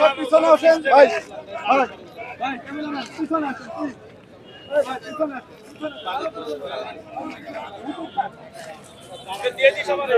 সব পিছনে আসেন ভাই ভাই পিছনে আসেন please। এই ভাই, পিছনে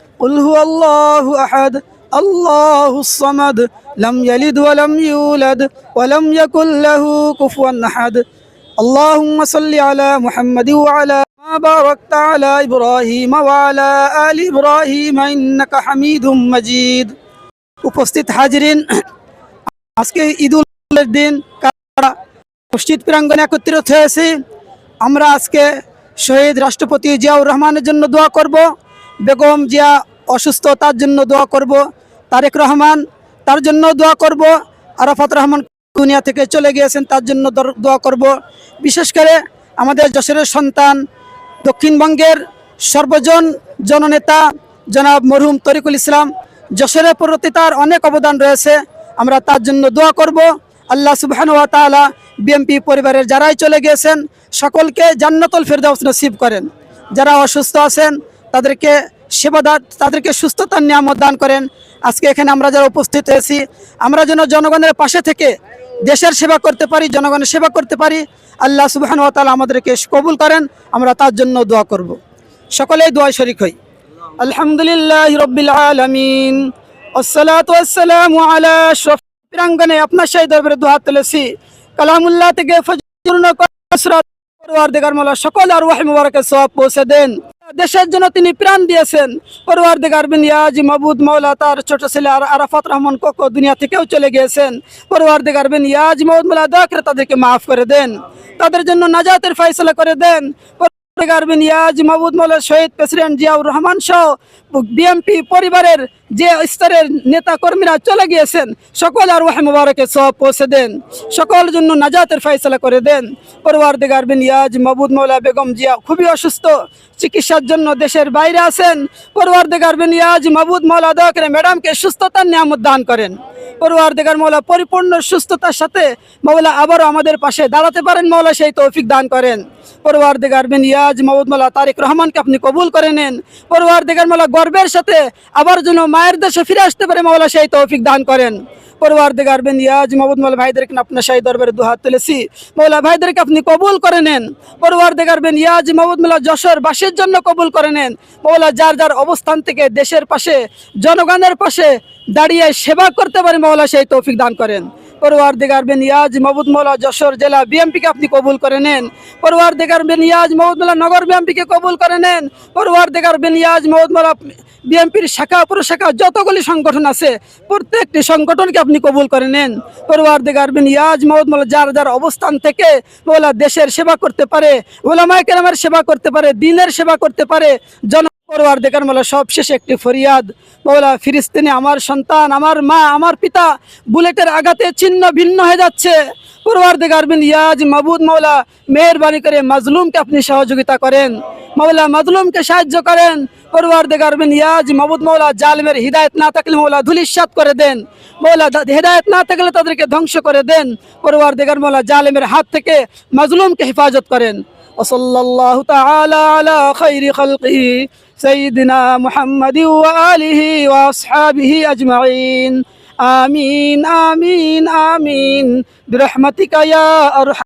قل هو الله أحد الله الصمد لم يلد ولم يولد ولم يكن له كفوا أحد اللهم صل على محمد وعلى ما باركت على إبراهيم وعلى آل إبراهيم إنك حميد مجيد উপস্থিত হাজিরিন আজকে ঈদ উলের দিন কারা মসজিদ প্রাঙ্গনে একত্রিত হয়েছি আমরা আজকে শহীদ রাষ্ট্রপতি জিয়াউর রহমানের জন্য দোয়া করব বেগম জিয়া অসুস্থ, তার জন্য দোয়া করব। তারেক রহমান, তার জন্য দোয়া করব। আরাফাত রহমান দুনিয়া থেকে চলে গিয়েছেন, তার জন্য দোয়া করব। বিশেষ করে আমাদের যশোরের সন্তান, দক্ষিণবঙ্গের সর্বজন জননেতা জনাব মরহুম তরিকুল ইসলাম, যশোরের প্রতি তার অনেক অবদান রয়েছে। আমরা তার জন্য দোয়া করব। আল্লাহ সুবহান ওয়া তাআলা বিএমপি পরিবারের যারাই চলে গিয়েছেন, সকলকে জান্নাতুল ফেরদাউস নসিব করেন। যারা অসুস্থ আছেন, তাদেরকে সেবাদার, তাদেরকে সুস্থতার নিয়ামত দান করেন। আজকে এখানে আমরা যারা উপস্থিত হয়েছি, আমরা যেন জনগণের পাশে থেকে দেশের সেবা করতে পারি, জনগণের সেবা করতে পারি। আল্লাহ সুবাহন ওয়াতাল আমাদেরকে কবুল করেন, আমরা তার জন্য দোয়া করব। সকলেই দোয়া শরিক হই। আলহামদুলিল্লাহ রবিল আপনার সেই দোয়া তুলেছি। কালামুল্লাহ থেকে সকল আর ওয়াহি মুবারকের সব পৌঁছে দেন। দেশের জন্য তিনি প্রাণ দিয়েছেন। পরওয়ারদিগার বিন ইয়াজ মাবুদ মৌলা তার ছোট ছেলে আর আরাফাত রহমান কোকো দুনিয়া থেকেও চলে গিয়েছেন। পরওয়ারদিগার বিন ইয়াজ মাবুদ মৌলা দয়া করে তাদেরকে মাফ করে দেন। তাদের জন্য নাজাতের ফাইসলা করে দেন। ইয়াজ মাহবুদ শহীদ প্রেসিডেন্ট জিয়াউর রহমান সহ পরিবারের যে স্তরের নেতা কর্মীরা চলে গিয়েছেন, সকল আর সব পৌঁছে দেন। সকল জন্য নাজাতের ফয়সলা করে দেন। পরিবার গার্বিন ইয়াজ মাহবুদ মৌলা বেগম জিয়া খুবই অসুস্থ, চিকিৎসার জন্য দেশের বাইরে আছেন। পরিবার গার্বিন ইয়াজ মাহবুদ মৌলা দয়া ম্যাডামকে সুস্থতার নিয়ামত দান করেন। পরিবার দেগার মৌলা পরিপূর্ণ সুস্থতার সাথে মৌলা আবারও আমাদের পাশে দাঁড়াতে পারেন, মৌলা সেই তৌফিক দান করেন। পরিবার দেগার বিন ইয়াজ মাহমুদ মোল্লা তারেক রহমানকে আপনি কবুল করে নেন। পরিবার দেগার মৌলা গর্বের সাথে আবার যেন মায়ের দেশে ফিরে আসতে পারে, মৌলা সেই তৌফিক দান করেন। পরিবার দিকে আরবেন ইয়াজ মাহমুদ মোল্লা ভাইদেরকে আপনার সেই দরবারে দুহাত তুলেছি। মৌলা ভাইদেরকে আপনি কবুল করে নেন। পরিবার দিকে আরবেন ইয়াজ মোহাম্মদ মোলা যশোর বাসীর জন্য কবুল করে নেন। মৌলা যার যার অবস্থান থেকে দেশের পাশে, জনগণের পাশে দাঁড়িয়ে সেবা করতে পারে মৌলা সেই তৌফিক দান করেন। পরওয়ার দেগার বিন ইয়াজ মাহমুদ মৌলা যশোর জেলা বিএমপিকে আপনি কবুল করে নেন। পরওয়ার দেগার বিন ইয়াজ মাহমুদ নগর বিএমপিকে কবুল করে নেন। পরওয়ার দেগার বিন ইয়াজ মাহমুদ বিএমপির শাখা যতগুলি সংগঠন আছে, প্রত্যেকটি সংগঠনকে আপনি কবুল করে নেন। পরওয়ার দেগার বিন ইয়াজ মাহমুদ যার যার অবস্থান থেকে মৌলা দেশের সেবা করতে পারে সেবা করতে পারে, দিনের সেবা করতে পারে, জন পরওয়ার দেখার মৌলা সবশেষে একটি ফরিয়াদ। মৌলা ফিরিস্তিনে, আমার সন্তান, আমার মা, আমার পিতা, বুলেটের আঘাতে ছিন্ন ভিন্ন হয়ে যাচ্ছে। পরওয়ারদিগার বিন ইয়াজ মাবুদ মৌলা, মেহরবানি করে মাজলুমকে আপনি সহযোগিতা করেন। মৌলা মাজলুমকে সাহায্য করেন। পরওয়ারদিগার বিন ইয়াজ মাবুদ মৌলা, জালমের হিদায়ত না থাকলে মৌলা ধুলিশ্বাত করে দেন। মৌলা হেদায়ত না থাকলে তাদেরকে ধ্বংস করে দেন। পরওয়ারদিগার মৌলা, জালেমের হাত থেকে মাজলুমকে হেফাজত করেন। وصلى الله تعالى على خير خلقه سيدنا محمد وآله وأصحابه أجمعين آمين آمين آمين برحمتك يا أرحم